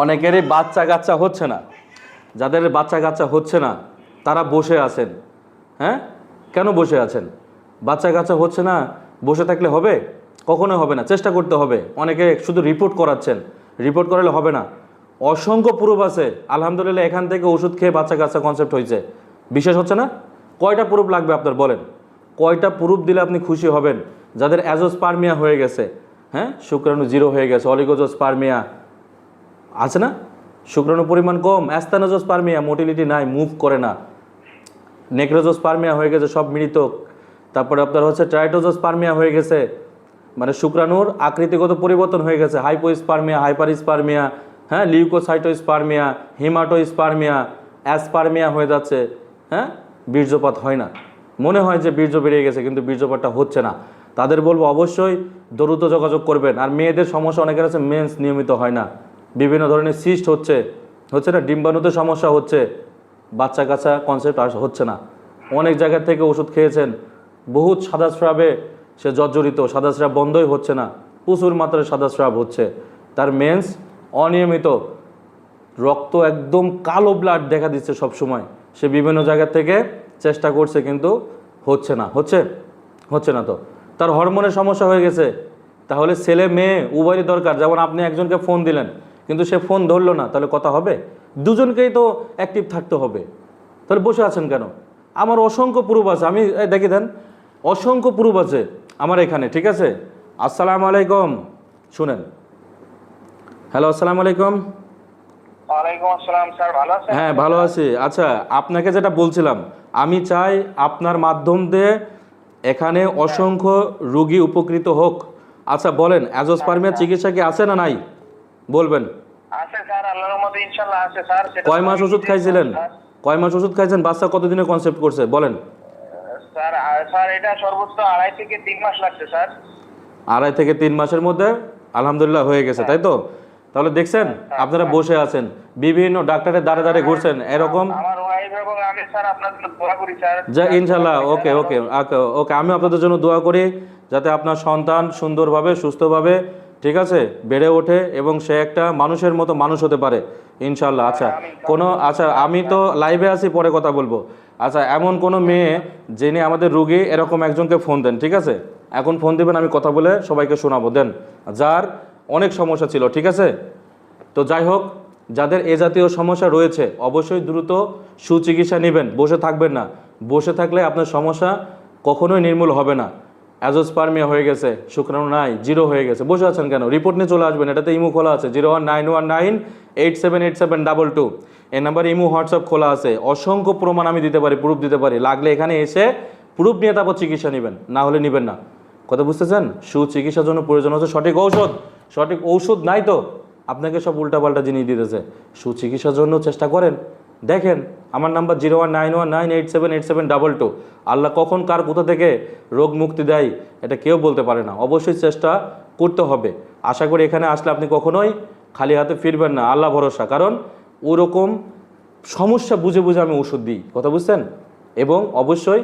অনেকেরই বাচ্চা কাচ্চা হচ্ছে না। যাদের বাচ্চা কাচ্চা হচ্ছে না, তারা বসে আছেন। হ্যাঁ? কেন বসে আছেন? বাচ্চা কাচ্চা হচ্ছে না, বসে থাকলে হবে? কখনো হবে না, চেষ্টা করতে হবে। অনেকে শুধু রিপোর্ট করাচ্ছেন। রিপোর্ট করালে হবে না। অসংখ্য প্রুফ আছে। আলহামদুলিল্লাহ, এখান থেকে ওষুধ খেয়ে বাচ্চা কাচ্চা কনসেপ্ট হয়েছে। বিশেষ হচ্ছে না? কয়টা প্রুফ লাগবে আপনার, বলেন? কয়টা প্রুফ দিলে আপনি খুশি হবেন? যাদের অ্যাজোস্পার্মিয়া হয়ে গেছে হ্যাঁ? শুক্রাণু জিরো হয়ে গেছে। অলিগোজোস্পার্মিয়া আছে না? শুক্রাণু পরিমাণ কম অ্যাস্তানোজোস্পার্মিয়া মোটিলিটি নাই মুভ করে না। নেক্রোজোস্পার্মিয়া হয়ে গেছে, সব মৃত। তারপরে আপনার হচ্ছে ট্রাইটোজোস্পার্মিয়া হয়ে গেছে। মানে শুক্রাণুর আকৃতিগত পরিবর্তন হয়ে গেছে। হাইপোস্পার্মিয়া হাইপারস্পার্মিয়া হ্যাঁ? লিউকোসাইটোস্পার্মিয়া হিমাটোস্পার্মিয়া অ্যাসপার্মিয়া হয়ে যাচ্ছে হ্যাঁ? বীর্যপাত হয় না। মনে হয় যে বীর্য বেরিয়ে গেছে, কিন্তু বীর্যপাতটা হচ্ছে না। তাদের বলব অবশ্যই দ্রুত যোগাযোগ করবেন। আর মেয়েদের সমস্যা অনেকের আছে মেন্স নিয়মিত হয় না। বিভিন্ন ধরনের সিস্ট হচ্ছে হচ্ছে না? ডিম্বাণুতে সমস্যা হচ্ছে। বাচ্চা কাচ্চা কনসেপ্ট আর হচ্ছে না। অনেক জায়গা থেকে ওষুধ খেয়েছেন। বহুত সাদা স্রাবে সে জর্জরিত, সাদা স্রাব বন্ধই হচ্ছে না। প্রচুর মাত্রায় সাদা স্রাব হচ্ছে। তার মেন্স অনিয়মিত। রক্ত একদম কালো ব্লাড দেখা দিচ্ছে সব সময় সে বিভিন্ন জায়গা থেকে চেষ্টা করছে কিন্তু হচ্ছে না। হচ্ছে? হচ্ছে না তো। তার হরমোনের সমস্যা হয়ে গেছে। তাহলে ছেলে মেয়ে উভয়ই দরকার। যেমন আপনি একজনকে ফোন দিলেন কিন্তু সে ফোন ধরলো না তাহলে কথা হবে? দুজনকেই তো অ্যাক্টিভ থাকতে হবে। তাহলে বসে আছেন কেন? আমার অসংখ্য প্রুফ আছে। আমি দেখি দেন অসংখ্য প্রুফ আছে আমার এখানে ঠিক আছে? আসসালামু আলাইকুম। শুনেন। হ্যালো আসসালামু আলাইকুম। হ্যাঁ ভালো আছি। আচ্ছা আপনাকে যেটা বলছিলাম আমি চাই আপনার মাধ্যম দিয়ে এখানে অসংখ্য রুগী উপকৃত হোক। আচ্ছা বলেন অ্যাজোস্পার্মিয়া চিকিৎসা কি আছে না নাই? বলবেন। আছে স্যার আল্লাহর রহমতে ইনশাআল্লাহ আছে স্যার কয় মাস ওষুধ খাইছিলেন? কয় মাস ওষুধ খাইছেন? বাচ্চা কতদিনে কনসেপ্ট করছে? বলেন। স্যার স্যার এটা সর্বোচ্চ আড়াই থেকে তিন মাস লাগছে স্যার। আড়াই থেকে তিন মাসের মধ্যে আলহামদুলিল্লাহ হয়ে গেছে তাই তো? তাহলে দেখছেন আপনারা বসে আছেন বিভিন্ন ডাক্তারের দাঁড়ে দাঁড়ে ঘুরছেন এরকম এবং আমি স্যার আপনার জন্য দোয়া করি স্যার। যা ইনশাল্লাহ ওকে ওকে ওকে আমি আপনাদের জন্য দোয়া করি যাতে আপনার সন্তান সুন্দরভাবে সুস্থভাবে ঠিক আছে বেড়ে ওঠে এবং সে একটা মানুষের মতো মানুষ হতে পারে ইনশাল্লাহ। আচ্ছা কোনো আচ্ছা আমি তো লাইভে আছি পরে কথা বলব। আচ্ছা এমন কোনো মেয়ে যিনি আমাদের রুগী এরকম একজনকে ফোন দেন ঠিক আছে? এখন ফোন দিবেন আমি কথা বলে সবাইকে শোনাবো দেন। যার অনেক সমস্যা ছিল ঠিক আছে? তো যাই হোক যাদের এ জাতীয় সমস্যা রয়েছে, অবশ্যই দ্রুত সুচিকিৎসা নেবেন। বসে থাকবেন না। বসে থাকলে আপনার সমস্যা কখনোই নির্মূল হবে না। অ্যাজোস্পার্মিয়া হয়ে গেছে শুক্রাণু নাই, জিরো হয়ে গেছে। বসে আছেন কেন? রিপোর্ট নিয়ে চলে আসবেন, এটাতে ইমু খোলা আছে, zero one nine one nine eight seven eight seven double two. এই নাম্বারে ইমু, হোয়াটসঅ্যাপ খোলা আছে। অসংখ্য প্রমাণ আমি দিতে পারি, প্রুফ দিতে পারি। লাগলে এখানে এসে প্রুফ নিয়ে তারপর চিকিৎসা নেবেন, না হলে নেবেন না। কথা বুঝতেছেন? সুচিকিৎসার জন্য প্রয়োজন হচ্ছে সঠিক ঔষধ। সঠিক ঔষধ নাই তো। আপনাকে সব উল্টাপাল্টা জিনিস দিতেছে। সুচিকিৎসার জন্য চেষ্টা করেন। দেখেন, আমার number zero one nine one nine eight seven eight seven double two. আল্লাহ কখন কার কোথা থেকে রোগ মুক্তি দেয়, এটা কেউ বলতে পারে না। অবশ্যই চেষ্টা করতে হবে। আশা করি এখানে আসলে আপনি কখনোই খালি হাতে ফিরবেন না। আল্লাহ ভরসা। কারণ ওরকম সমস্যা বুঝে বুঝে আমি ওষুধ দিই। কথা বুঝছেন? এবং অবশ্যই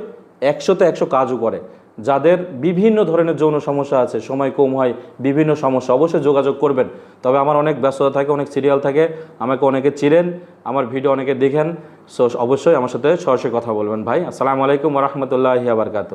একশোতে একশো কাজও করে। যাদের বিভিন্ন ধরনের যৌন সমস্যা আছে, সময় কম হয়, বিভিন্ন সমস্যা, অবশ্যই যোগাযোগ করবেন। তবে আমার অনেক ব্যস্ততা থাকে, অনেক সিরিয়াল থাকে, আমাকে অনেকে চিনেন, আমার ভিডিও অনেকে দেখেন সো অবশ্যই আমার সাথে সরাসরি কথা বলবেন। ভাই, আসসালামু আলাইকুম রহমতুল্লাহ আবরকাত